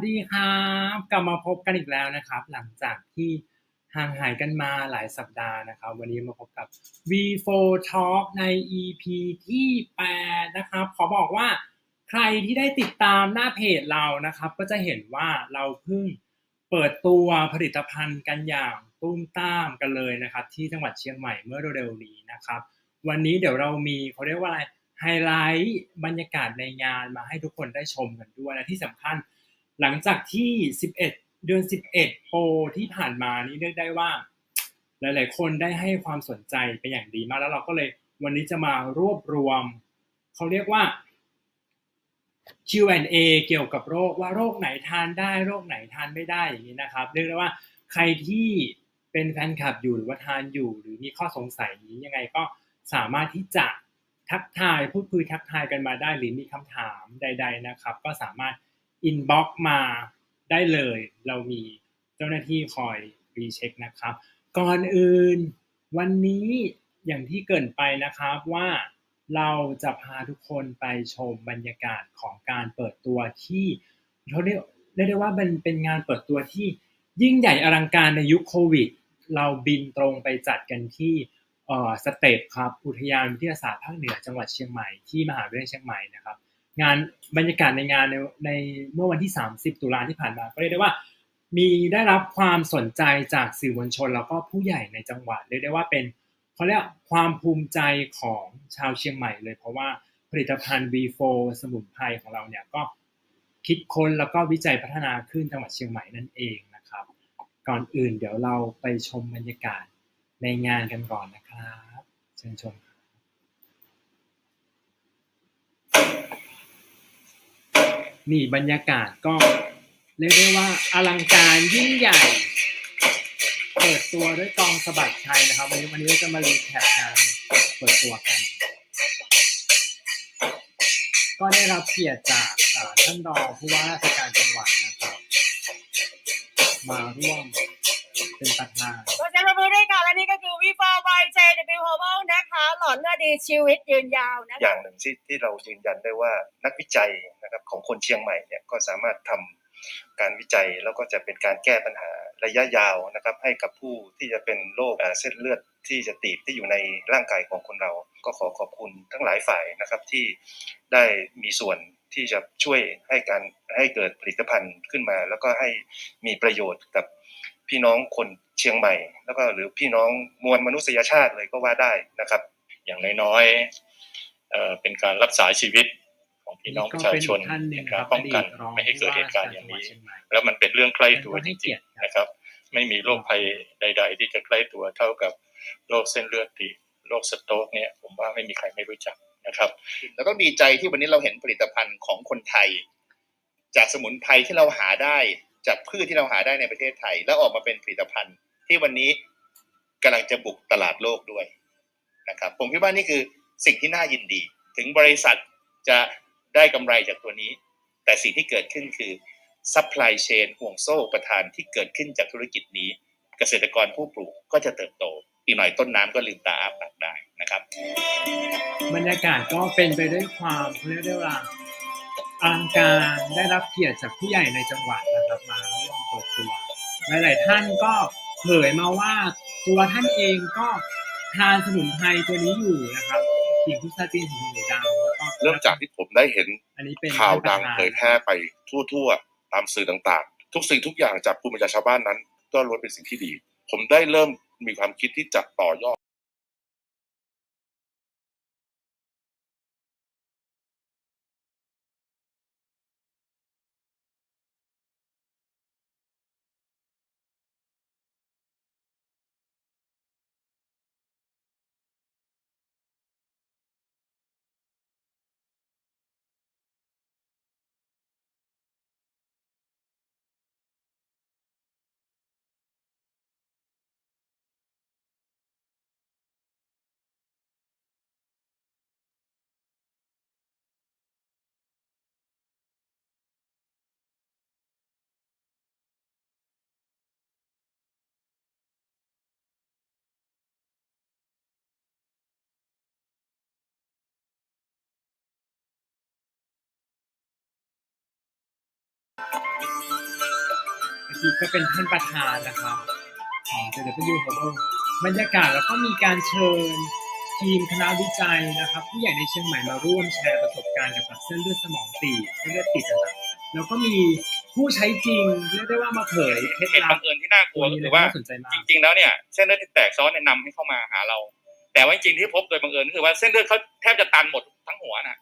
สวัสดีครับกลับมาพบกันอีกแล้วนะครับ หลังจากที่ห่างหายกันมาหลายสัปดาห์นะครับ วันนี้มาพบกับ V4 Talk ใน EP ที่ 8 นะครับ ขอบอกว่าใครที่ได้ติดตามหน้าเพจเรานะครับ ก็จะเห็นว่าเราเพิ่งเปิดตัวผลิตภัณฑ์กันอย่างตุ้มตามกันเลยนะครับ ที่จังหวัดเชียงใหม่เมื่อเร็วๆนี้นะครับ วันนี้เดี๋ยวเรามีเขาเรียกว่าอะไรไฮไลท์บรรยากาศในงานมาให้ทุกคนได้ชมกันด้วยและที่สำคัญ หลังจากที่ 11 เดือน 11โปรที่ผ่านมานี่เรียกได้ว่า หลาย ๆ คนได้ให้ความสนใจเป็นอย่างดีมากแล้วเราก็เลยวันนี้จะมารวบรวม เขาเรียกว่า Q&A เกี่ยวกับโรคว่าโรคไหนทานได้โรคไหนทานไม่ได้อย่างนี้นะครับ เรียกได้ว่าใครที่เป็นแฟนคลับอยู่หรือว่าทานอยู่ หรือมีข้อสงสัยนี้ยังไงก็สามารถที่จะทักทายพูดคุยทักทายกันมาได้หรือมีคำถามใด ๆนะครับ ก็สามารถ อินบ็อกมาได้เลย เรามีเจ้าหน้าที่คอยรีเช็คนะครับ ก่อนอื่นวันนี้อย่างที่เกินไปนะครับว่าเราจะพาทุกคนไปชมบรรยากาศของการเปิดตัวที่เขาเรียกได้ว่าเป็นเป็นงานเปิดตัวที่ยิ่งใหญ่อลังการในยุคโควิด เราบินตรงไปจัดกันที่สเตปครับอุทยานวิทยาศาสตร์ภาคเหนือจังหวัดเชียงใหม่ที่มหาวิทยาลัยเชียงใหม่นะครับ งานบรรยากาศในงานในในเมื่อวันที่ 30 ตุลาที่ผ่านมา ก็เรียกได้ว่ามีได้รับความสนใจจากสื่อมวลชนแล้วก็ผู้ใหญ่ในจังหวัดเรียกได้ว่าเป็นเขาเรียกความภูมิใจของชาวเชียงใหม่เลย เพราะว่าผลิตภัณฑ์ V4 สมุนไพรของเราเนี่ยก็คิดค้นแล้วก็วิจัยพัฒนาขึ้นจังหวัดเชียงใหม่นั่นเองนะครับ ก่อนอื่นเดี๋ยวเราไปชมบรรยากาศในงานกันก่อนนะครับ เชิญชมครับ นี่บรรยากาศก็เรียกได้ว่าอลังการยิ่งใหญ่ เปิดตัวด้วยกองสะบัดชัยนะครับ วันนี้วันนี้เราจะมารีแคปงานเปิดตัวกัน ก็ได้รับเกียรติจากท่านรองผู้ว่าราชการจังหวัดนะครับ มาร่วมเป็นประธานขอเสียงปรบมือด้วยค่ะ และนี่ก็คือ V4 by JW Herbal นะคะหลอดเลือดีชีวิตยืนยาวนะอย่างหนึ่งที่ที่เรายืนยันได้ว่านักวิจัยนะครับของคนเชียงใหม่เนี่ยก็สามารถทำการวิจัยแล้วก็จะเป็นการแก้ปัญหาระยะยาวนะครับ ให้กับผู้ที่จะเป็นโรคเส้นเลือดที่จะตีบที่อยู่ในร่างกายของคนเรา ก็ขอขอบคุณทั้งหลายฝ่ายนะครับที่ได้มีส่วนที่จะช่วยให้การให้เกิดผลิตภัณฑ์ขึ้นมา แล้วก็ให้มีประโยชน์กับพี่น้องคนเชียงใหม่ แล้วก็หรือพี่น้องมวลมนุษยชาติเลยก็ว่าได้นะครับ อย่างน้อยๆเอ่อเป็นการรักษาชีวิตของพี่น้องประชาชนก็เป็นท่านหนึ่งในคการรับป้องกันอดีตรองไม่ให้เกิดเหตุการณ์อย่างผู้ว่นี้รชจังหวัดเชียงใหม่แล้วมันเป็นเรื่องใกล้ตัวแล้วก็จให้เกีริยงรติครับๆนะครับ ไม่มีโรคภัยใด ๆ ที่จะใกล้ตัวเท่ากับโรคเส้นเลือดตีบโรคสโตรกเนี่ยผมว่าไม่มีใครไม่รู้จักนะครับ แล้วก็ดีใจที่วันนี้เราเห็นผลิตภัณฑ์ของคนไทย จากสมุนไพรที่เราหาได้จากพืชที่เราหาได้ในประเทศไทย แล้วออกมาเป็นผลิตภัณฑ์ที่วันนี้กำลังจะบุกตลาดโลกด้วย นะครับผมคิดว่านี่คือสิ่งที่น่ายินดี ถึงบริษัทจะได้กำไรจากตัวนี้ แต่สิ่งที่เกิดขึ้นคือซัพพลายเชนห่วงโซ่ประทานที่เกิดขึ้นจากธุรกิจนี้ เกษตรกรผู้ปลูกก็จะเติบโต อีกหน่อยต้นน้ำก็ลืมตาอ้าปากได้นะครับบรรยากาศก็เป็นไปด้วยความเขาเรียกได้ว่าอลังการได้รับเกียรติจากผู้ใหญ่ในจังหวัดนะครับมาร่วมเปิดตัวหลายๆท่านก็เผยมาว่าตัวท่านเองก็ ทานสมุนไพรตัวนี้อยู่นะครับขิงพุทราจีนหินหมูดำแล้วก็เริ่มจากที่ผมได้เห็นอันนี้เป็นข่าวดังท่นประธานเผยแพร่ไปทั่วๆ ตามสื่อต่างๆ ทุกสิ่งทุกอย่างจากภูมิปัญญาชาวบ้านนั้น ก็ล้วนเป็นสิ่งที่ดี ผมได้เริ่มมีความคิดที่จะต่อยอด เมื่อกี้ก็เป็นท่านประธานนะครับของ JW Herbal บรรยากาศแล้วก็มีการเชิญทีมคณะวิจัยนะครับ ผู้ใหญ่ในเชียงใหม่มาร่วมแชร์ประสบการณ์เกี่ยวกับเส้นเลือดสมองตีบเส้นเลือดติดต่างๆแล้วก็มีผู้ใช้จริงเรียกได้ว่ามาเผยเคล็ดเหตุลับับงเอิญที่น่ากลัวก็คือว่าน่า สนใจมาก จริงๆ แล้วเนี่ยเส้นเลือดที่แตกซ้อนเนี่ยนำให้เข้ามาหาเรา แต่ว่าจริงๆที่พบโดยบังเอิญก็คือว่าเส้นเลือดเขาแทบจะตันหมดทั้งหัวนะ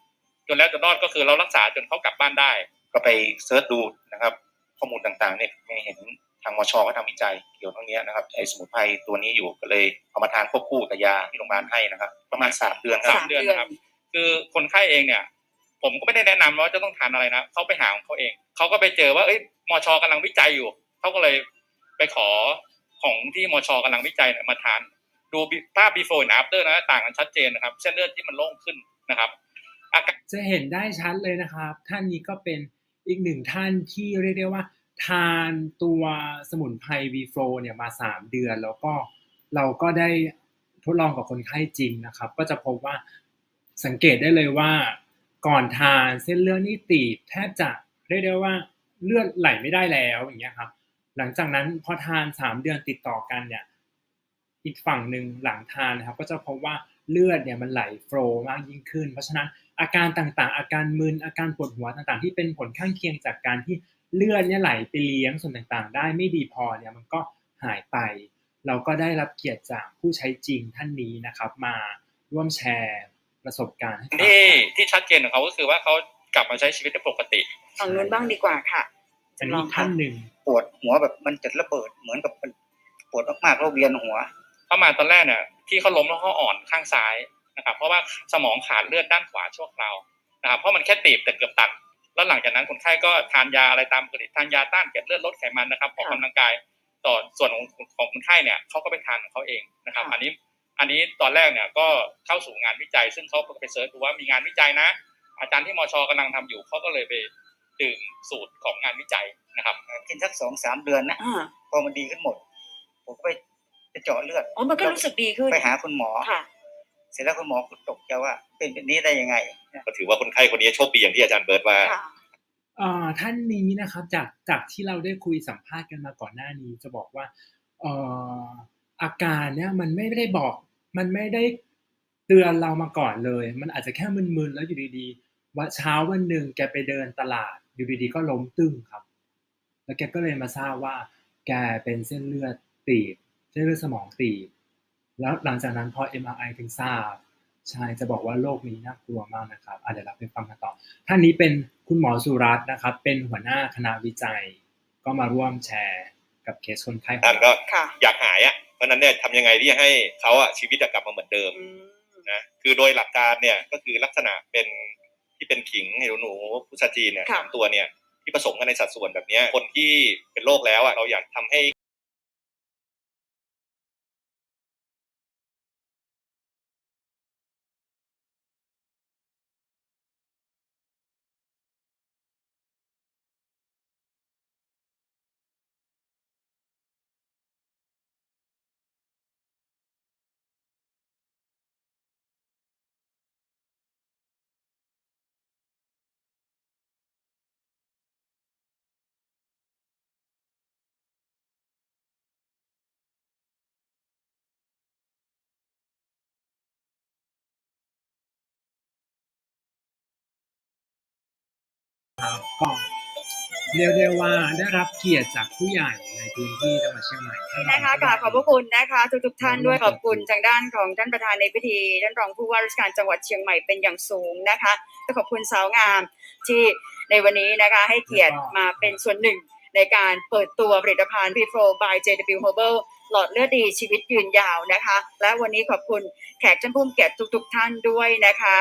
จนแล้วจนรอดก็คือเรารักษาจนเขากลับบ้านได้ ก็ไปเซิร์ชดูนะครับ ข้อมูลต่างๆเนี่ยไม่เห็นทางมชก็ทำวิจัยเกี่ยวกับเรื่องนี้นะครับไอสมุนไพรตัวนี้อยู่ก็เลยเอามาทานควบคู่กับยาที่โรงพยาบาลให้นะครับ ประมาณสามเดือนครับสามเดือนนะครับ คือคนไข้เองเนี่ย ผมก็ไม่ได้แนะนำว่าจะต้องทานอะไรนะเขาไปหาของเขาเองเขาก็ไปเจอว่าเอ้ยมชกำลังวิจัยอยู่เขาก็เลยไปขอของที่มชกำลังวิจัยเนี่ยมาทาน ดูภาพ before and after นะต่างกันชัดเจนนะครับ เส้นเลือดที่มันโล่งขึ้นนะครับอาการจะเห็นได้ชัดเลยนะครับ ท่านนี้ก็เป็น อีกหนึ่งท่านที่เรียกได้ว่า ทานตัวสมุนไพรวีโฟเนี่ยมาสามเดือน แล้วก็เราก็ได้ทดลองกับคนไข้จริงนะครับ ก็จะพบว่าสังเกตได้เลยว่า ก่อนทานเส้นเลือดนี่ตีบแทบจะเรียกได้ว่าเลือดไหลไม่ได้แล้วอย่างเงี้ยครับหลังจากนั้นพอทานสามเดือนติดต่อกันเนี่ยอีกฝั่งหนึ่งหลังทานนะครับก็จะพบว่าเลือดเนี่ยมันไหลโฟล์มากยิ่งขึ้น เพราะฉะนั้น อาการต่างๆ อาการมึนอาการปวดหัวต่างๆ ที่เป็นผลข้างเคียงจากการที่เลือดเนี่ยไหลไปเลี้ยงส่วนต่างๆ ได้ไม่ดีพอเนี่ยมันก็หายไป เราก็ได้รับเกียรติจากผู้ใช้จริงท่านนี้นะครับ มาร่วมแชร์ประสบการณ์ให้ฟังที่ที่ชัดเจนของเขาก็คือว่าเขากลับมาใช้ชีวิตได้ปกติฝั่งนู้นบ้างดีกว่าค่ะอันนี้ท่านหนึ่งปวดหัวแบบมันจะระเบิดเหมือนกับมันปวดมากๆแล้วเวียนหัวเข้ามาตอนแรกเนี่ยที่เขาล้มแล้วเขาอ่อนข้างซ้าย นะครับ เพราะว่าสมองขาดเลือดด้านขวาชั่วคราวนะครับเพราะมันแค่ตีบแต่เกือบตันแล้วหลังจากนั้นคนไข้ก็ทานยาอะไรตามปกติทานยาต้านเกล็ดเลือดลดไขมันนะครับออกกำลังกายต่อส่วนของของคนไข้เนี่ยเขาก็ไปทานของเขาเองนะครับค่ะอันนี้อันนี้ตอนแรกเนี่ยก็เข้าสู่งานวิจัย ซึ่งเขาไปเสิร์ชดูว่ามีงานวิจัยนะ อาจารย์ที่มชกำลังทำอยู่เขาก็เลยไปดื่มสูตรของงานวิจัยนะครับกินสักสองสามเดือนนะอ่าพอมันดีขึ้นหมด ผมก็ไปไปเจาะเลือดอ๋อมันก็รู้สึกดีขึ้นไปหาคุณหมอค่ะเส ร็จแล้วคุณหมอก็ตกใจว่าเป็นแบบนี้ได้ยังไงนะก็ถือว่าคนไข้คนนี้โชคดีอย่างที่อาจารย์เบิร์ตว่าค่ะเอ่อท่านนี้นะครับจากจากที่เราได้คุยสัมภาษณ์กันมาก่อนหน้านี้จะบอกว่าเอ่ออาการเนี่ยมันไม่ได้บอก มันไม่ได้เตือนเรามาก่อนเลย มันอาจจะแค่มึนๆแล้วอยู่ดีๆว่าเช้าวันหนึ่งแกไปเดินตลาดอยู่ดีๆก็ล้มตึ้งครับ แล้วแกก็เลยมาทราบว่า แกเป็นเส้นเลือดตีบเส้นเลือดสมองตีบ แล้วหลังจากนั้นพอ MRI ถึงทราบใช่จะบอกว่าโรคนี้น่ากลัวมากนะครับอะเดี๋ยวเราไปฟังกันต่อ ท่านนี้เป็นคุณหมอสุรัตน์นะครับ เป็นหัวหน้าคณะวิจัย ก็มาร่วมแชร์กับเคสคนไข้ของท่านเราก็ค่ะอยากหายอะเพราะฉะนั้นเนี่ยทำยังไงที่จะให้เขาอะชีวิตอะกลับมาเหมือนเดิมอืมนะคือโดยหลักการเนี่ยก็คือลักษณะเป็นที่เป็นขิงหนูหนูพุทราจีนเนี่ยค่ะสามตัวเนี่ยที่ผสมกันในสัดส่วนแบบเนี้ยคนที่เป็นโรคแล้วอะเราอยากทำให้ ครับก็เรียกได้ว่าได้รับเกียรติจากผู้ใหญ่ในพื้นที่จังหวัดเชียงใหม่ให้เรานะคะกราบขอบพระคุณนะคะทุกทุกๆท่านด้วยขอบคุณทางด้านของท่านประธานในพิธีท่านรองผู้ว่าราชการจังหวัดเชียงใหม่เป็นอย่างสูงนะคะและขอบคุณสาวงามที่ในวันนี้นะคะให้เกียรติมาเป็นส่วนหนึ่งในการเปิดตัวผลิตภัณฑ์ p ีโฟ by JW Herbal หลอดเลือดดีชีวิตยืนยาวนะคะ และวันนี้ขอบคุณแขกท่านผู้มีเกียรติทุก ๆ ท่านด้วยนะคะ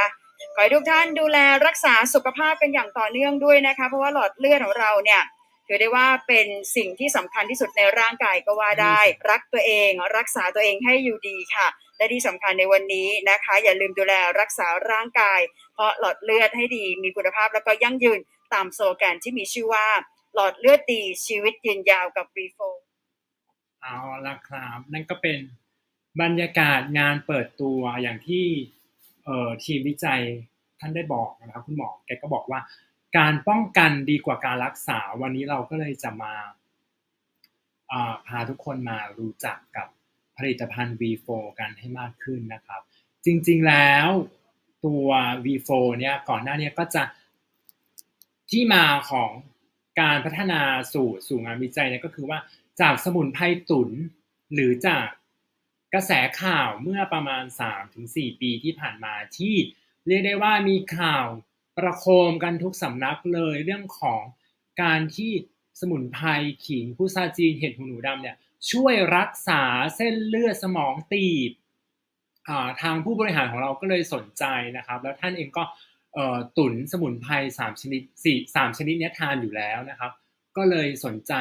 ขอให้ทุกท่านดูแลรักษาสุขภาพกันอย่างต่อเนื่องด้วยนะคะ เพราะว่าหลอดเลือดของเราเนี่ยถือได้ว่าเป็นสิ่งที่สำคัญที่สุดในร่างกายก็ว่าได้ รักตัวเอง รักษาตัวเองให้อยู่ดีค่ะ และที่สำคัญในวันนี้นะคะ อย่าลืมดูแลรักษาร่างกาย เพราะหลอดเลือดให้ดีมีคุณภาพแล้วก็ยั่งยืนตามสโลแกนที่มีชื่อว่า หลอดเลือดดีชีวิตยืนยาวกับรีโฟเอาละครับ นั่นก็เป็นบรรยากาศงานเปิดตัวอย่างที่เอ่อ ทีมวิจัยท่านได้บอกนะครับคุณหมอแกก็บอกว่า การป้องกันดีกว่าการรักษา วันนี้เราก็เลยจะมาพาทุกคนมารู้จักกับผลิตภัณฑ์ V4 กันให้มากขึ้นนะครับ จริงๆแล้วตัว V4 เนี่ยก่อนหน้าเนี้ก็จะที่มาของการพัฒนาสู่สู่งานวิจัยเนี่ยก็คือว่าจากสมุนไพรตุนหรือจาก กระแสข่าวเมื่อประมาณ 3-4 ปีที่ผ่านมาที่เรียกได้ว่ามีข่าวประโคมกันทุกสำนักเลยเรื่องของการที่สมุนไพรขิงพุทราจีนเห็ดหูหนูดำเนี่ยช่วยรักษาเส้นเลือดสมองตีบทางผู้บริหารของเราก็เลยสนใจนะครับ แล้วท่านเองก็ตุนสมุนไพรสามชนิดสี่สามชนิดนี้ทานอยู่แล้วนะครับ ก็เลยสนใจ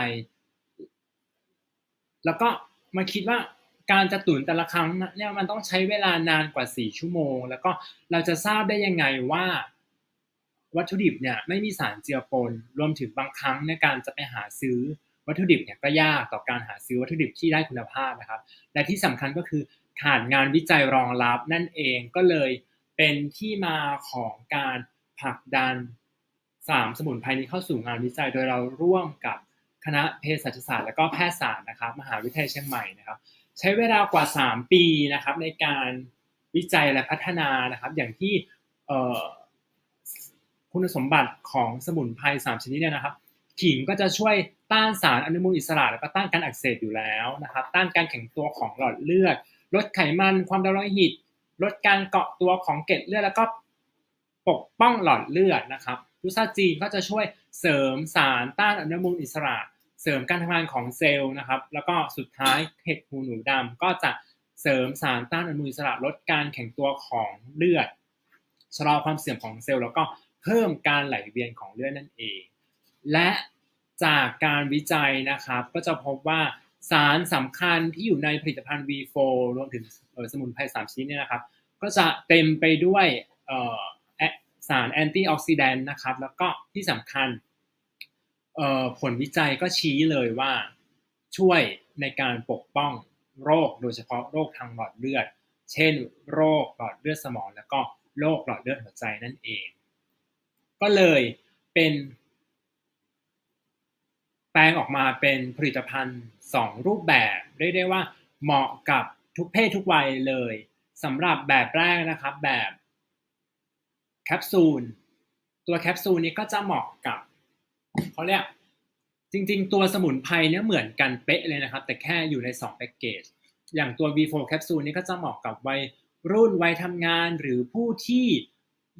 แล้วก็มาคิดว่า การจะตุนแต่ละครั้งเนี่ยมันต้องใช้เวลานานกว่า4ชั่วโมง แล้วก็เราจะทราบได้ยังไงว่า วัตถุดิบเนี่ยไม่มีสารเจือปนรวมถึงบางครั้งในการจะไปหาซื้อวัตถุดิบเนี่ยก็ยากต่อการหาซื้อวัตถุดิบที่ได้คุณภาพนะครับ และที่สำคัญก็คือขาดงานวิจัยรองรับนั่นเองก็เลยเป็นที่มาของการผลักดันสามสมุนไพรนี้เข้าสู่งานวิจัย โดยเราร่วมกับคณะเภสัชศาสตร์และก็แพทยศาสตร์นะครับ มหาวิทยาลัยเชียงใหม่นะครับ ใช้เวลากว่า 3 ปีนะครับในการวิจัยและพัฒนานะครับ อย่างที่คุณสมบัติของสมุนไพร3ชนิดเนี่ยนะครับ ขิงก็จะช่วยต้านสารอนุมูลอิสระแล้วก็ต้านการอักเสบอยู่แล้วนะครับ ต้านการแข็งตัวของหลอดเลือด ลดไขมันความดันโลหิต ลดการเกาะตัวของเกล็ดเลือดแล้วก็ปกป้องหลอดเลือดนะครับพุทราจีนก็จะช่วยเสริมสารต้านอนุมูลอิสระ เสริมการทำงานของเซลล์นะครับ แล้วก็สุดท้ายเห็ดหูหนูดำก็จะเสริมสารต้านอนุมูลอิสระลดการแข็งตัวของเลือดชะลอความเสื่อมของเซลล์แล้วก็เพิ่มการไหลเวียนของเลือดนั่นเอง และจากการวิจัยนะครับ ก็จะพบว่าสารสำคัญที่อยู่ในผลิตภัณฑ์ V4 รวมถึงสมุนไพร3ชนิดเนี่ยนะครับ ก็จะเต็มไปด้วยสารแอนตี้ออกซิแดนต์นะครับ แล้วก็ที่สำคัญ ผลวิจัยก็ชี้เลยว่าช่วยในการปกป้องโรคโดยเฉพาะโรคทางหลอดเลือด เช่น โรคหลอดเลือดสมองแล้วก็โรคหลอดเลือดหัวใจนั่นเอง ก็เลยเป็นแปลงออกมาเป็นผลิตภัณฑ์ 2 รูปแบบเรียกได้ว่าเหมาะกับทุกเพศทุกวัยเลยสำหรับแบบแรกนะครับแบบแคปซูลตัวแคปซูลนี้ก็จะเหมาะกับ เขาเรียกจริง ๆ ตัวสมุนไพรเนี่ยเหมือนกันเป๊ะเลยนะครับ แต่แค่อยู่ใน2แพ็กเกจอย่างตัว V4 แคปซูลนี้ก็จะเหมาะกับวัยรุ่นวัยทำงานหรือผู้ที่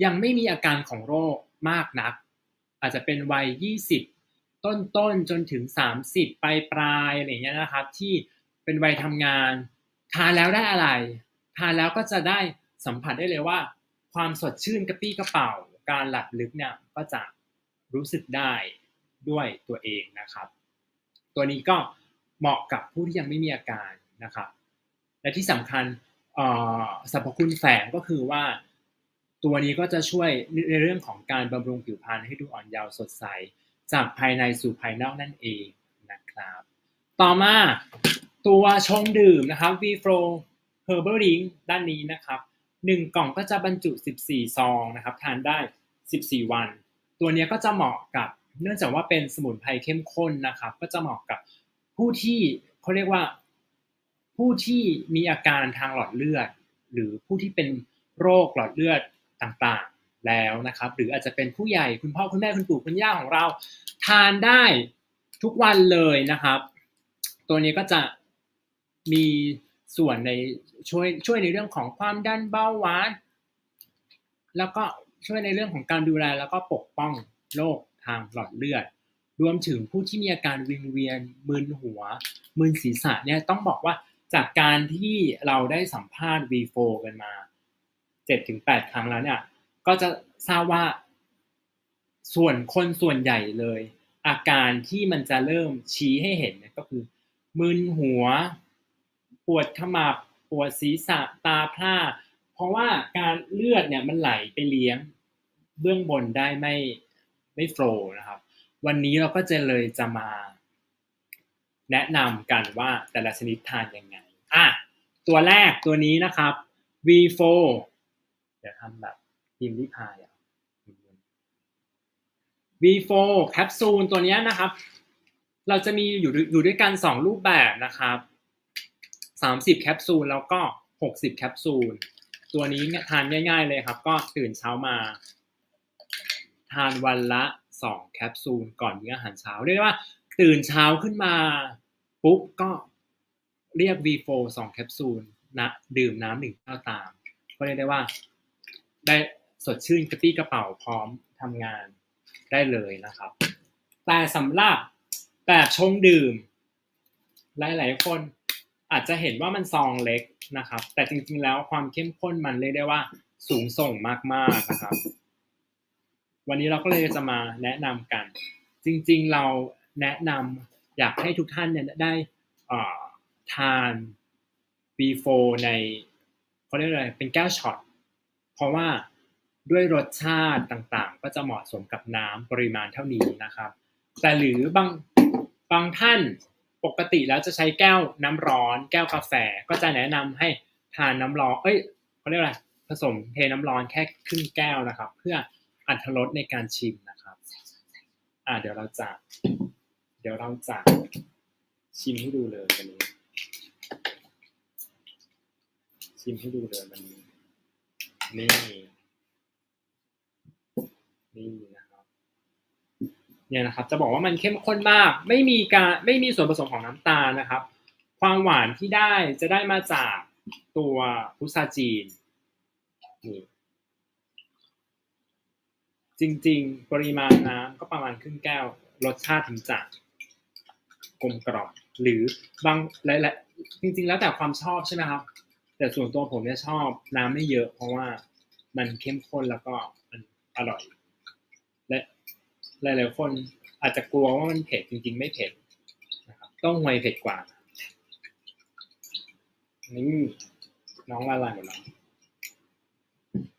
ยังไม่มีอาการของโรคมากนัก อาจจะเป็นวัย 20ต้นต้นๆจนถึง 30 ปลายปลายอะไรเงี้ยนะครับ ที่เป็นวัยทำงาน ทานแล้วได้อะไร ทานแล้วก็จะได้สัมผัสได้เลยว่า ความสดชื่นกระปี้กระเป๋า การหลับลึกเนี่ยก็จะรู้สึกได้ ด้วยตัวเองนะครับ ตัวนี้ก็เหมาะกับผู้ที่ยังไม่มีอาการนะครับ และที่สำคัญสรรพคุณแฝงก็คือว่า ตัวนี้ก็จะช่วยในเรื่องของการบำรุงผิวพรรณให้ดูอ่อนเยาว์สดใส จากภายในสู่ภายนอกนั่นเองนะครับ ต่อมาตัวชงดื่มนะครับ v Flow Herbal Drink ด้านนี้นะครับหนึ่งกล่องก็จะบรรจุ 14 ซองนะครับ ทานได้ 14 วัน ตัวนี้ก็จะเหมาะกับ เนื่องจากว่าเป็นสมุนไพรเข้มข้นนะครับ ก็จะเหมาะกับผู้ที่เขาเรียกว่าผู้ที่มีอาการทางหลอดเลือด หรือผู้ที่เป็นโรคหลอดเลือดต่างๆแล้วนะครับ หรืออาจจะเป็นผู้ใหญ่คุณพ่อคุณแม่คุณปู่คุณย่าของเรา ทานได้ทุกวันเลยนะครับ ตัวนี้ก็จะมีส่วนในช่วยช่วยในเรื่องของความดันเบาหวาน แล้วก็ช่วยในเรื่องของการดูแลแล้วก็ปกป้องโรค ทางหลอดเลือด รวมถึงผู้ที่มีอาการวิงเวียนมึนหัวมึนศีรษะเนี่ยต้องบอกว่าจากการที่เราได้สัมภาษณ์ V4 กันมา 7-8 ครั้งแล้วเนี่ยก็จะทราบว่าส่วนคนส่วนใหญ่เลย อาการที่มันจะเริ่มชี้ให้เห็นเนี่ยก็คือมึนหัว ปวดขมับปวดศีรษะตาพร่าเพราะว่าการเลือดเนี่ยมันไหลไปเลี้ยงเบื้องบนได้ไม่ ไม่โฟล์นะครับ วันนี้เราก็จะเลยจะมา แนะนำกันว่าแต่ละชนิดทานยังไงอะตัวแรกตัวนี้นะครับ V4 เดี๋ยวทำแบบพิมพ์ริพายอะ V4 แคปซูลตัวนี้นะครับ เราจะมีอยู่ด้วยอยู่ด้วยกัน 2 รูปแบบนะครับ 30 แคปซูลแล้วก็ 60 แคปซูล ตัวนี้ทานง่าย ๆเลยครับ ก็ตื่นเช้ามา ทานวันละ 2 แคปซูลก่อนมื้ออาหารเช้า เรียกได้ว่าตื่นเช้าขึ้นมา ปุ๊บก็เรียก V4 2 แคปซูลนะดื่มน้ำหนึ่งแก้วตาม ก็เรียกได้ว่า ได้สดชื่นกระปี้กระเป๋าพร้อมทำงานได้เลยนะครับ แต่สำหรับแบบชงดื่ม หลาย ๆ คนอาจจะเห็นว่ามันซองเล็กนะครับ แต่จริง ๆ แล้วความเข้มข้นมันเรียกได้ว่าสูงส่งมาก ๆ นะครับ วันนี้เราก็เลยจะมาแนะนำกัน จริงๆเราแนะนำอยากให้ทุกท่านเนี่ยได้ทาน B4 ในเขาเรียกอะไรเป็นแก้วช็อตเพราะว่าด้วยรสชาติต่างๆ ก็จะเหมาะสมกับน้ำปริมาณเท่านี้นะครับ แต่หรือบางบางท่านปกติแล้วจะใช้แก้วน้ำร้อน แก้วกาแฟก็จะแนะนำให้ทานน้ำร้อนเอ้ยเขาเรียกอะไรผสมเทน้ำร้อนแค่ครึ่งแก้วนะครับ เพื่อ อัตรสในการชิมนะครับ อ่าเดี๋ยวเราจะ เดี๋ยวเราจะชิมให้ดูเลยวันนี้ ชิมให้ดูเลยวันนี้นี่นี่นะครับเนี่ยนะครับ จะบอกว่ามันเข้มข้นมาก ไม่มีการไม่มีส่วนผสมของน้ำตาลนะครับ ความหวานที่ได้จะได้มาจากตัวพุทราจีนนี่ จริง ๆ ปริมาณน้ำก็ประมาณครึ่งแก้ว รสชาติถึงจะกลมกล่อมหรือบางหลายๆจริง ๆ แล้วแต่ความชอบใช่ไหมครับ แต่ส่วนตัวผมเนี่ยชอบน้ำไม่เยอะ เพราะว่ามันเข้มข้นแล้วก็มันอร่อย และหลายๆคนอาจจะกลัวว่ามันเผ็ดจริง ๆ ไม่เผ็ดนะครับต้องหวยเผ็ดกว่านี่น้องละลายหมดแล้ว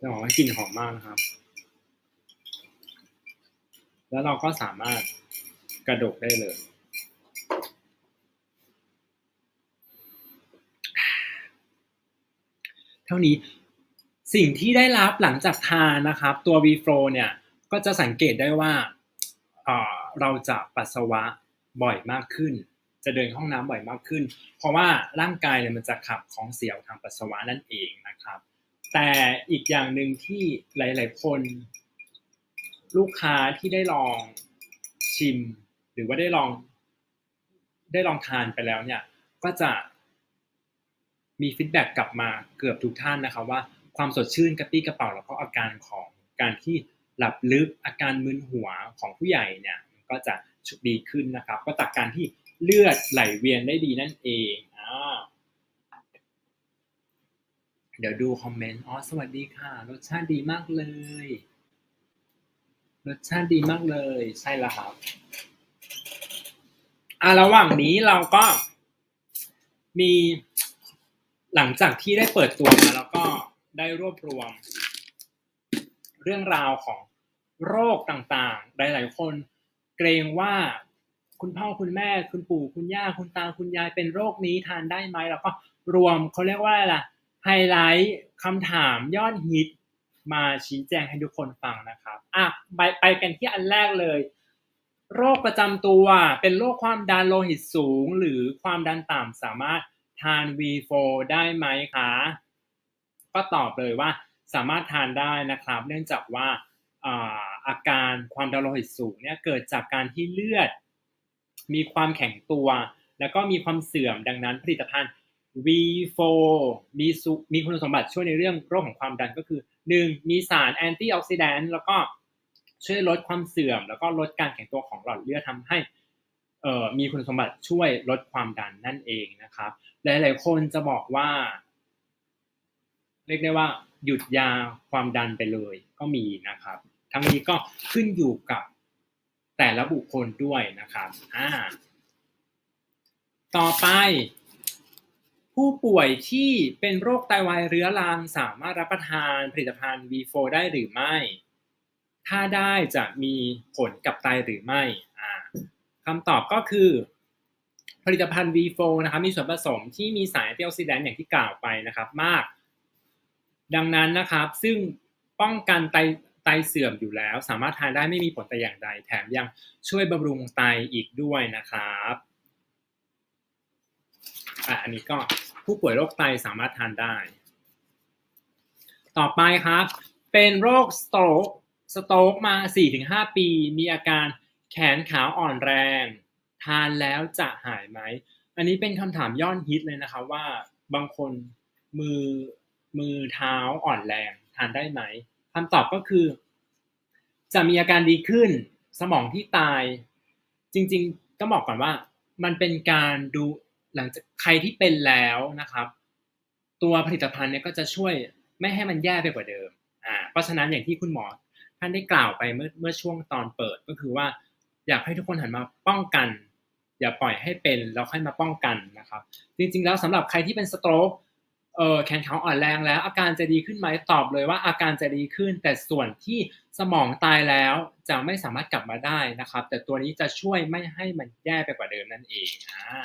จะบอกว่ากลิ่นหอมมากนะครับ แล้วเราก็สามารถกระดกได้เลย เท่านี้สิ่งที่ได้รับหลังจากทานนะครับ ตัว v f l o เนี่ยก็จะสังเกตได้ว่าเอ่อเราจะปัสสาวะบ่อยมากขึ้น จะเดินห้องน้ำบ่อยมากขึ้น เพราะว่าร่างกายเนี่ยมันจะขับของเสียออกทางปัสสาวะนั่นเองนะครับ แต่อีกอย่างหนึ่งที่หลาย ๆ คน ลูกค้าที่ได้ลองชิม หรือว่าได้ลอง ได้ลองทานไปแล้วเนี่ย ก็จะมีฟีดแบ็กกลับมาเกือบทุกท่านนะครับว่าความสดชื่นกระปี้กระเป๋าแล้วก็อาการของการที่หลับลึกอาการมึนหัวของผู้ใหญ่เนี่ยมันก็จะดีขึ้นนะครับ ก็จากการที่เลือดไหลเวียนได้ดีนั่นเองอ่าเดี๋ยวดูคอมเมนต์อ๋อสวัสดีค่ะ รสชาติดีมากเลย รสชาติดีมากเลยใช่แล้วครับอ่าระหว่างนี้เราก็มีหลังจากที่ได้เปิดตัวมาแล้วก็ได้รวบรวม เรื่องราวของโรคต่างๆ หลายๆ คนเกรงว่าคุณพ่อคุณแม่คุณปู่คุณย่าคุณตาคุณยายเป็นโรคนี้ทานได้ไหมแล้วก็รวมเขาเรียกว่าอะไรล่ะไฮไลท์คำถามยอดฮิต มาชี้แจงให้ทุกคนฟังนะครับอะไปไปกันที่อันแรกเลย โรคประจำตัวเป็นโรคความดันโลหิตสูง หรือความดันต่ำสามารถทาน V4 ได้ไหมคะก็ตอบเลยว่าสามารถทานได้นะครับ เนื่องจากว่าอาการความดันโลหิตสูงเนี่ยเกิดจากการที่เลือด มีความแข็งตัว แล้วก็มีความเสื่อมดังนั้นผลิตภัณฑ์ V4 มีมีคุณสมบัติช่วยในเรื่องโรคของความดันก็คือ 1. มีสารแอนตี้ออกซิแดนต์แล้วก็ช่วยลดความเสื่อม แล้วก็ลดการแข็งตัวของหลอดเลือดทำให้เอ่อมีคุณสมบัติช่วยลดความดันนั่นเองนะครับ หลาย ๆ คนจะบอกว่า เรียกได้ว่า หยุดยาความดันไปเลยก็มีนะครับ ทั้งนี้ก็ขึ้นอยู่กับแต่ละบุคคลด้วยนะครับอ่าต่อไป ผู้ป่วยที่เป็นโรคไตวายเรื้อรังสามารถรับประทานผลิตภัณฑ์ V4 ได้หรือไม่ ถ้าได้จะมีผลกับไตหรือไม่คำตอบก็คือ ผลิตภัณฑ์ V4 นะครับมีส่วนผสมที่มีสารแอนตี้ออกซิแดนต์อย่างที่กล่าวไปนะครับมาก ดังนั้นนะครับซึ่งป้องกันไตไตไตเสื่อมอยู่แล้ว สามารถทานได้ไม่มีผลแต่อย่างใด แถมยังช่วยบำรุงไตอีกด้วยนะครับอะอันนี้ก็ ผู้ป่วยโรคไตสามารถทานได้ ต่อไปครับ เป็นโรคสโตรกสโตรกมา 4-5 ปี มีอาการแขนขาอ่อนแรง ทานแล้วจะหายไหม อันนี้เป็นคำถามยอดฮิตเลยนะครับว่าบางคนมือมือเท้าอ่อนแรงทานได้ไหมคำตอบก็คือ จะมีอาการดีขึ้น สมองที่ตาย จริงๆต้องบอกก่อนว่า มันเป็นการดู หลังจากใครที่เป็นแล้วนะครับ ตัวผลิตภัณฑ์เนี่ยก็จะช่วยไม่ให้มันแย่ไปกว่าเดิมอ่าเพราะฉะนั้นอย่างที่คุณหมอท่านได้กล่าวไปเมื่อเมื่อช่วงตอนเปิดก็คือว่า อยากให้ทุกคนหันมาป้องกัน อย่าปล่อยให้เป็นแล้วค่อยมาป้องกันนะครับ จริงๆแล้วสำหรับใครที่เป็นสโตรกเออแขนขาอ่อนแรงแล้ว อาการจะดีขึ้นไหมตอบเลยว่าอาการจะดีขึ้น แต่ส่วนที่สมองตายแล้วจะไม่สามารถกลับมาได้นะครับ แต่ตัวนี้จะช่วยไม่ให้มันแย่ไปกว่าเดิมนั่นเองอ่า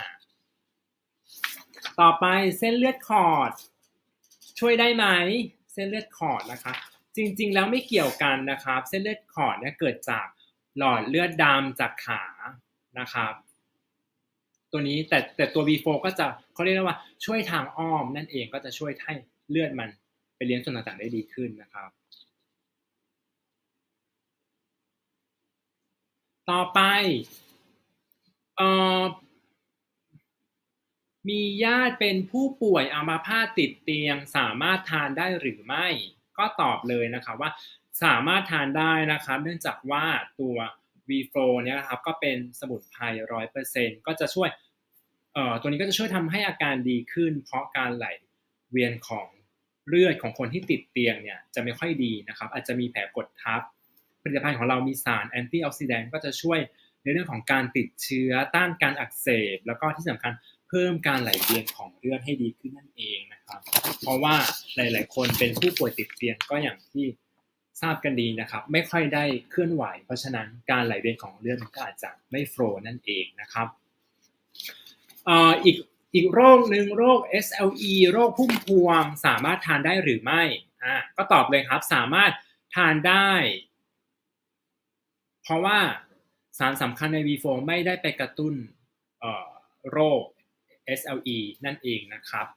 ต่อไปเส้นเลือดขอด ช่วยได้ไหมเส้นเลือดขอดนะคะ จริงๆ แล้วไม่เกี่ยวกันนะครับ เส้นเลือดขอดเนี่ยเกิดจากหลอดเลือดดำจากขานะครับ ตัวนี้แต่แต่ตัว V4 ก็จะเขาเรียกว่าช่วยทางอ้อมนั่นเองก็จะช่วยให้เลือดมันไปเลี้ยงส่วนต่างๆได้ดีขึ้นนะครับ ต่อไปเอ่อ มีญาติเป็นผู้ป่วยอัมาพาตติดเตียง สามารถทานได้หรือไม่ ก็ตอบเลยนะครับว่าสามารถทานได้นะครับเนื่องจากว่าตัว V4 เนี่ยนะครับก็เป็นสมุนไพรร้อยเปอร์เซ็นก็จะช่วยเอ่อตัวนี้ก็จะช่วยทำให้อาการดีขึ้น เพราะการไหลเวียนของเลือดของคนที่ติดเตียงเนี่ยจะไม่ค่อยดีนะครับ อาจจะมีแผลกดทับ ผลิตภัณฑ์ของเรามีสารแอนตี้ออกซิแดนต์ก็จะช่วยในเรื่องของการติดเชื้อต้านการอักเสบ แล้วก็ที่สำคัญ พิ่มการไหลเวียนของเลือดให้ดีขึ้นนั่นเองนะครับ เพราะว่าหลาย ๆ คนเป็นผู้ป่วยติดเตียงก็อย่างที่ทราบกันดีนะครับ ไม่ค่อยได้เคลื่อนไหว เพราะฉะนั้นการไหลเวียนของเลือดก็อาจจะไม่โฟล์นั่นเองนะครับอีกอีกโรคหนึ่งโรค SLE โรคพุ่มพวง สามารถทานได้หรือไม่อ่าก็ตอบเลยครับสามารถทานได้ เพราะว่าสารสำคัญใน V4 ไม่ได้ไปกระตุ้นโรค SLE นั่นเองนะครับ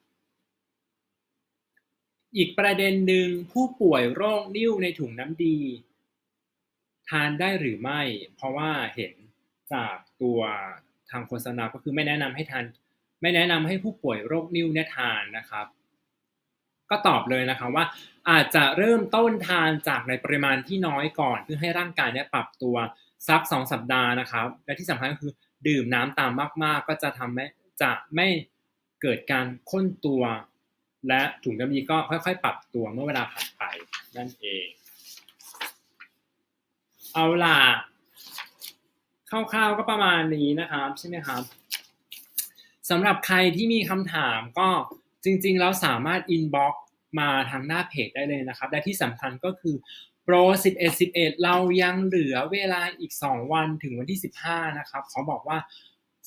อีกประเด็นหนึ่งผู้ป่วยโรคนิ่วในถุงน้ำดี ทานได้หรือไม่ เพราะว่าเห็นจากตัวทางโฆษณาก็คือไม่แนะนำให้ทาน ไม่แนะนำให้ผู้ป่วยโรคนิ่วเนี่ยทานนะครับก็ตอบเลยนะครับว่าอาจจะเริ่มต้นทานจากในปริมาณที่น้อยก่อน เพื่อให้ร่างกายเนี่ยปรับตัวสักสองสัปดาห์นะครับ และที่สำคัญก็คือดื่มน้ำตามมาก ๆ ก็จะทำให้ จะไม่เกิดการข้นตัว และถุงน้ำดีก็ค่อยๆ ปรับตัวเมื่อเวลาผ่านไปนั่นเอง เอาล่ะคร่าวๆก็ประมาณนี้นะครับใช่ไหมครับสำหรับใครที่มีคำถามก็จริงๆ แล้วสามารถ inbox มาทางหน้าเพจได้เลยนะครับ และที่สำคัญก็คือโปร 11 11 เรายังเหลือเวลาอีก 2 วันถึงวันที่ 15 นะครับขาบอกว่า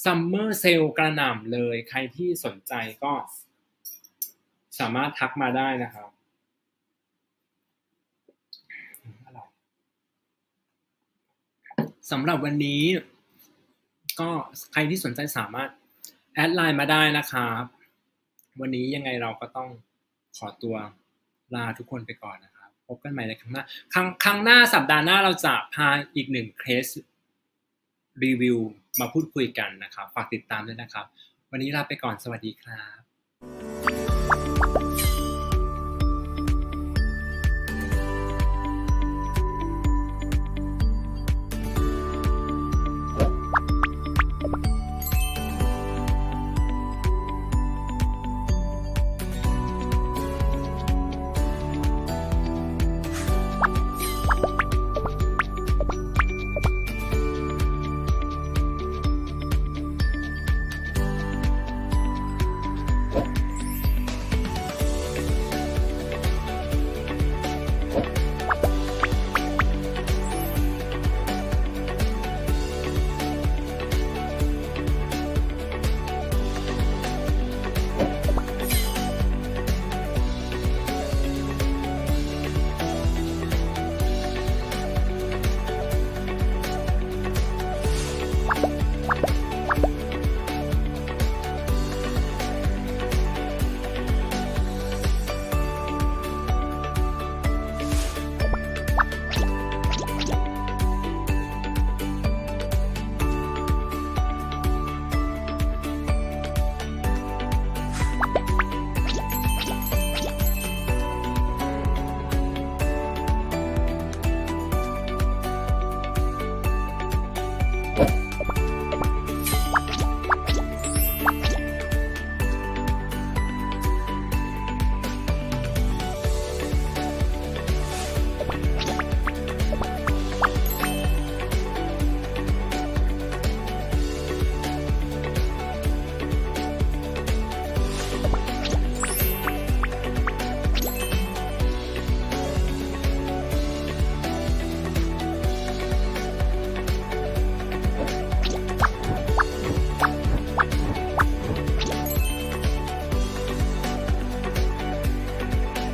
Summer Sale กระหน่ำเลย ใครที่สนใจก็สามารถทักมาได้นะครับสำหรับวันนี้ ก็ใครที่สนใจสามารถแอดไลน์มาได้นะครับ วันนี้ยังไงเราก็ต้องขอตัวลาทุกคนไปก่อนนะครับ พบกันใหม่ในครั้งหน้า ครั้งครั้งหน้าสัปดาห์หน้าเราจะพาอีกหนึ่งเคส รีวิวมาพูดคุยกันนะครับ ฝากติดตามด้วยนะครับ วันนี้ลาไปก่อนสวัสดีครับ